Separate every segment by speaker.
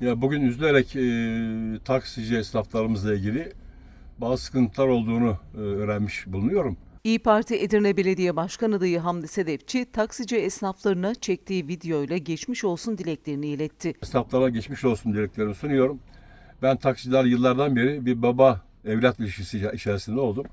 Speaker 1: Ya bugün üzülerek e, taksici esnaflarımızla ilgili bazı sıkıntılar olduğunu e, öğrenmiş bulunuyorum.
Speaker 2: İyi Parti Edirne Belediye Başkan adayı Hamdi Sedefçi, taksici esnaflarına çektiği videoyla geçmiş olsun dileklerini iletti.
Speaker 1: Esnaflara geçmiş olsun dileklerimi sunuyorum. Ben taksiciler yıllardan beri bir baba evlat ilişkisi içerisinde oldum.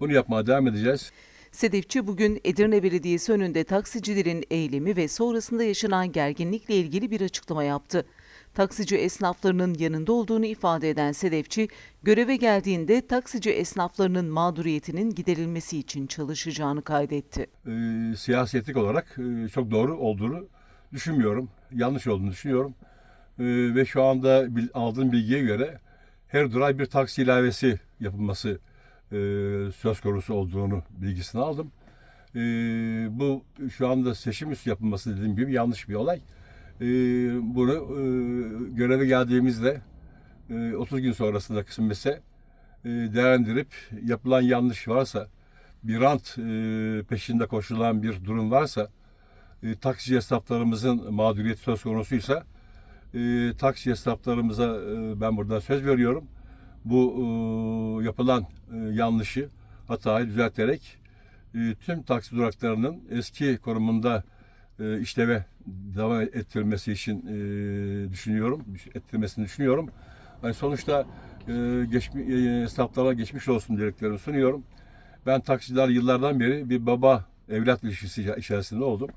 Speaker 1: Bunu yapmaya devam edeceğiz.
Speaker 2: Sedefçi bugün Edirne Belediyesi önünde taksicilerin eylemi ve sonrasında yaşanan gerginlikle ilgili bir açıklama yaptı. Taksici esnaflarının yanında olduğunu ifade eden Sedefçi, göreve geldiğinde taksici esnaflarının mağduriyetinin giderilmesi için çalışacağını kaydetti.
Speaker 1: E, siyasetlik olarak e, çok doğru olduğunu düşünmüyorum. Yanlış olduğunu düşünüyorum. E, ve şu anda bil- aldığım bilgiye göre her duray bir taksi ilavesi yapılması e, söz konusu olduğunu bilgisini aldım. E, bu şu anda seçim üstü yapılması dediğim gibi yanlış bir olay. E, bunu e, göreve geldiğimizde e, 30 gün sonrasında kısmetse e, değerlendirip yapılan yanlış varsa bir rant e, peşinde koşulan bir durum varsa e, taksici esnaflarımızın mağduriyeti söz konusuysa e, taksi esnaflarımıza e, ben buradan söz veriyorum. Bu e, yapılan e, yanlışı, hatayı düzelterek e, tüm taksi duraklarının eski konumunda e, işleve devam ettirilmesi için e, düşünüyorum, ettirmesini düşünüyorum. Yani sonuçta e, geçmi, e, esnaflara geçmiş olsun dileklerimi sunuyorum. Ben taksiciler yıllardan beri bir baba evlat ilişkisi içerisinde oldum.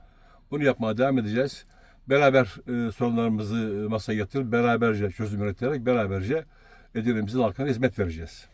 Speaker 1: Bunu yapmaya devam edeceğiz. Beraber e, sorunlarımızı masaya getirip beraberce çözüm üreterek beraberce Edirne'mizin halkına hizmet vereceğiz.